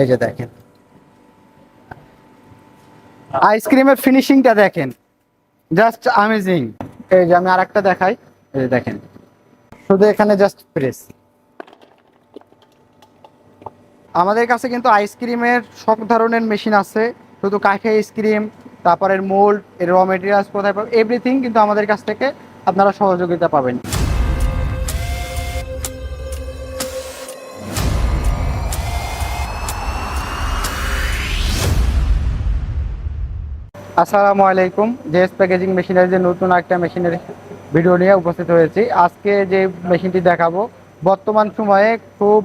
এই যে দেখেন। আইসক্রিমের ফিনিশিংটা দেখেন। জাস্ট অ্যামেজিং এই যে আমি আরেকটা দেখাই। এই দেখেন। শুধু এখানে জাস্ট প্রেস আমাদের কাছে কিন্তু আইসক্রিমের সব ধরনের মেশিন আছে। শুধু কাঠে আইসক্রিম তারপরে মোল্ড এর র মেটেরিয়ালস কোথায় পাবেন এভরিথিং কিন্তু আমাদের কাছ থেকে আপনারা সহযোগিতা পাবেন। আসসালামু আলাইকুম। জেএস প্যাকেজিং মেশিনের যে নতুন একটা মেশিনের ভিডিও নিয়ে উপস্থিত হয়েছি। আজকে যে মেশিনটি দেখাবো, বর্তমান সময়ে খুব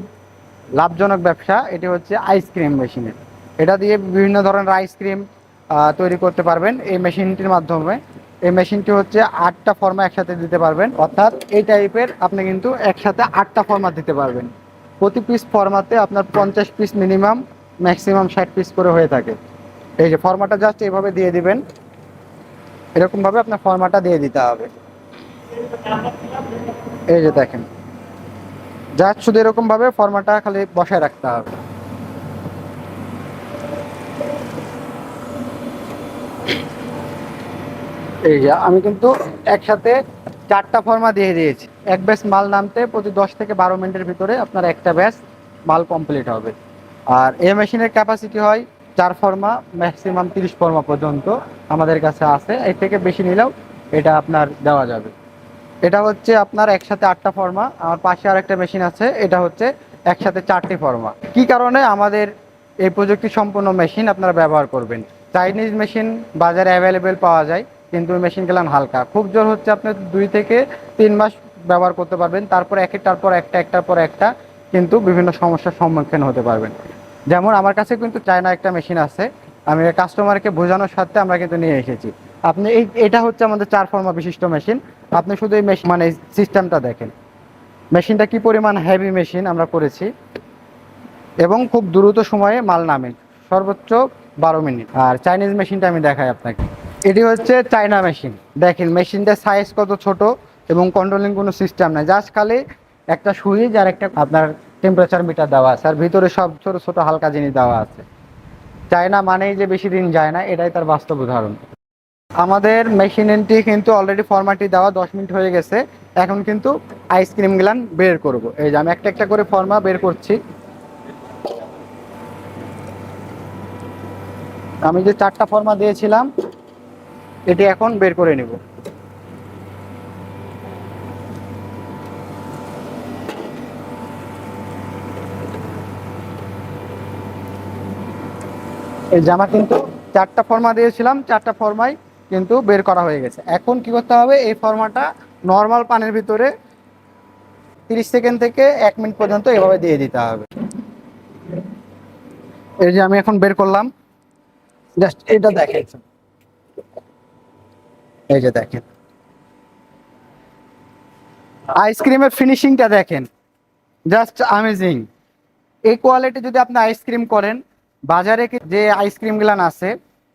লাভজনক ব্যবসা, এটি হচ্ছে আইসক্রিম মেশিনের এটা দিয়ে বিভিন্ন ধরনের আইসক্রিম তৈরি করতে পারবেন এই মেশিনটির মাধ্যমে। এই মেশিনটি হচ্ছে আটটা ফর্মা একসাথে দিতে পারবেন। অর্থাৎ এই টাইপের আপনি কিন্তু একসাথে আটটা ফর্মা দিতে পারবেন। প্রতি পিস ফর্মাতে আপনার পঞ্চাশ পিস মিনিমাম ম্যাক্সিমাম ষাট পিস করে হয়ে থাকে। এই যে ফর্মাটা জাস্ট এইভাবে দিয়ে দিবেন। এরকম ভাবে আপনার ফর্মাটা দিয়ে দিতে হবে। এই যে দেখেন। জাস্ট শুধু এরকম ভাবে ফর্মাটা খালি বসায় রাখতে হবে। এই যে আমি কিন্তু একসাথে চারটা ফর্মা দিয়ে দিয়েছি। এক ব্যাচ মাল নামতে প্রতি দশ থেকে বারো মিনিটের ভিতরে আপনার একটা ব্যাচ মাল কমপ্লিট হবে। আর এই মেশিনের ক্যাপাসিটি হয় চার ফর্মা ম্যাক্সিমাম তিরিশ ফর্মা পর্যন্ত আমাদের কাছে আছে। এর থেকে বেশি নিলেও এটা আপনার দেওয়া যাবে। এটা হচ্ছে আপনার একসাথে আটটা ফর্মা আমার পাশে আর একটা মেশিন আছে, এটা হচ্ছে একসাথে চারটি ফর্মা। কি কারণে আমাদের এই প্রযুক্তি সম্পূর্ণ মেশিন আপনারা ব্যবহার করবেন? চাইনিজ মেশিন বাজারে অ্যাভেলেবেল পাওয়া যায়, কিন্তু মেশিন গেলাম হালকা। খুব জোর হচ্ছে আপনি দুই থেকে তিন মাস ব্যবহার করতে পারবেন, তারপর একটার পর একটা, একটার পর একটা, কিন্তু বিভিন্ন সমস্যার সম্মুখীন হতে পারবেন। যেমন আমার কাছে কিন্তু চায়না একটা মেশিন আছে, আমি কাস্টমারকে বোঝানোর সাথে আমরা কিন্তু নিয়ে এসেছি। আপনি এই, এটা হচ্ছে আমাদের চার ফর্মা বিশিষ্ট মেশিন আপনি শুধু এই মেশিন মানে সিস্টেমটা দেখেন। মেশিনটা কি পরিমাণ হেভি মেশিন আমরা করেছি এবং খুব দ্রুত সময়ে মাল নামে। সর্বোচ্চ বারো মিনিট। আর চাইনিজ মেশিনটা আমি দেখাই আপনাকে। এটি হচ্ছে চায়না মেশিন দেখেন মেশিনটার সাইজ কত ছোট এবং কন্ট্রোলিং কোনো সিস্টেম নাই। জাস্ট খালি একটা সুইচ আর একটা আপনার টেম্পারেচার মিটার দেওয়া আছে। আর ভিতরে সব ছোট ছোট হালকা জিনিস দেওয়া আছে। চায়না মানেই যে বেশি দিন যায় না, এটাই তার বাস্তব উদাহরণ। আমাদের মেশিনটি কিন্তু অলরেডি ফর্মাটি দেওয়া দশ মিনিট হয়ে গেছে। এখন কিন্তু আইসক্রিম গ্লান বের করব। এই যে আমি একটা একটা করে ফর্মা বের করছি। আমি যে চারটা ফর্মা দিয়েছিলাম, এটি এখন বের করে নেব। এই জামা কিন্তু চারটা ফর্মা দিয়েছিলাম, চারটা ফর্মাই কিন্তু বের করা হয়ে গেছে। এখন কি করতে হবে? এই ফর্মাটা নর্মাল পানির ভিতরে তিরিশ সেকেন্ড থেকে এক মিনিট পর্যন্ত এভাবে দিয়ে দিতে হবে। এই যে আমি এখন বের করলাম। জাস্ট এটা দেখেন। এই যে দেখেন। আইসক্রিমের ফিনিশিংটা দেখেন। জাস্ট অ্যামেজিং এই কোয়ালিটি যদি আপনি আইসক্রিম করেন বাজারে যে আইসক্রিম গুলান আছে,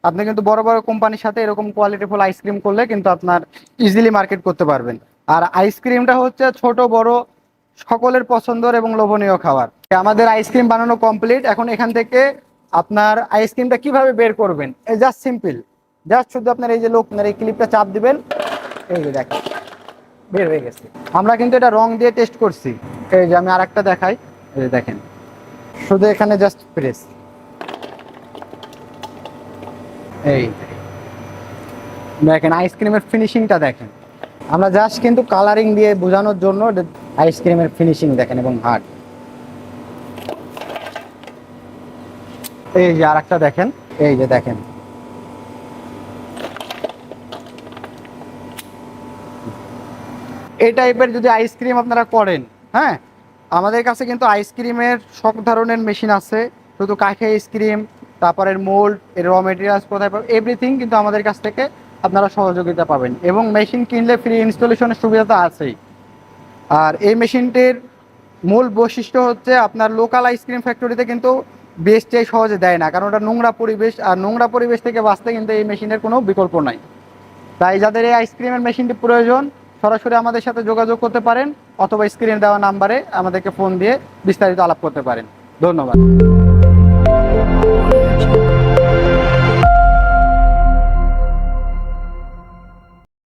আপনি কিন্তু বড় বড় কোম্পানির সাথে এরকম কোয়ালিটিফুল আইসক্রিম করলে কিন্তু আপনার ইজিলি মার্কেট করতে পারবেন। আর আইসক্রিমটা হচ্ছে ছোট, বড়, সকলের পছন্দের এবং লোভনীয় খাবার। আমাদের আইসক্রিম বানানো কমপ্লিট এখন এখান থেকে আপনার আইসক্রিমটা কীভাবে বের করবেন? জাস্ট সিম্পল জাস্ট শুধু আপনার এই যে লোক এই ক্লিপটা চাপ দিবেন। এই যে দেখেন, বের হয়ে গেছে। আমরা কিন্তু এটা রং দিয়ে টেস্ট করছি। এই যে আমি আরেকটা দেখাই। এই দেখেন। শুধু এখানে জাস্ট প্রেস এই। দেখেন আইসক্রিমের ফিনিশিংটা দেখেন। আমরা জাস্ট কিন্তু কালারিং দিয়ে বোঝানোর জন্য আইসক্রিমের ফিনিশিং দেখেন এবং হার্ড এই যে আর একটা দেখেন, এই যে দেখেন। এই টাইপের যদি আইসক্রিম আপনারা করেন হ্যাঁ? আমাদের কাছে কিন্তু আইসক্রিমের সব ধরনের মেশিন আছে। শুধু কাঠে আইসক্রিম তারপরে মোল্ড, এর র মেটেরিয়ালস কোথায় পাবেন এভরিথিং কিন্তু আমাদের কাছ থেকে আপনারা সহযোগিতা পাবেন। এবং মেশিন কিনলে ফ্রি ইনস্টলেশনের সুবিধা তো আছেই। আর এই মেশিনটির মূল বৈশিষ্ট্য হচ্ছে আপনার লোকাল আইসক্রিম ফ্যাক্টরিতে কিন্তু বেস্ট সহজে দেয় না। কারণ ওটা নোংরা পরিবেশ, আর নোংরা পরিবেশ থেকে বাঁচতে কিন্তু এই মেশিনের কোনো বিকল্প নাই। তাই যাদের এই আইসক্রিমের মেশিনটি প্রয়োজন, সরাসরি আমাদের সাথে যোগাযোগ করতে পারেন, অথবা স্ক্রিনে দেওয়া নাম্বারে আমাদেরকে ফোন দিয়ে বিস্তারিত আলাপ করতে পারেন। ধন্যবাদ।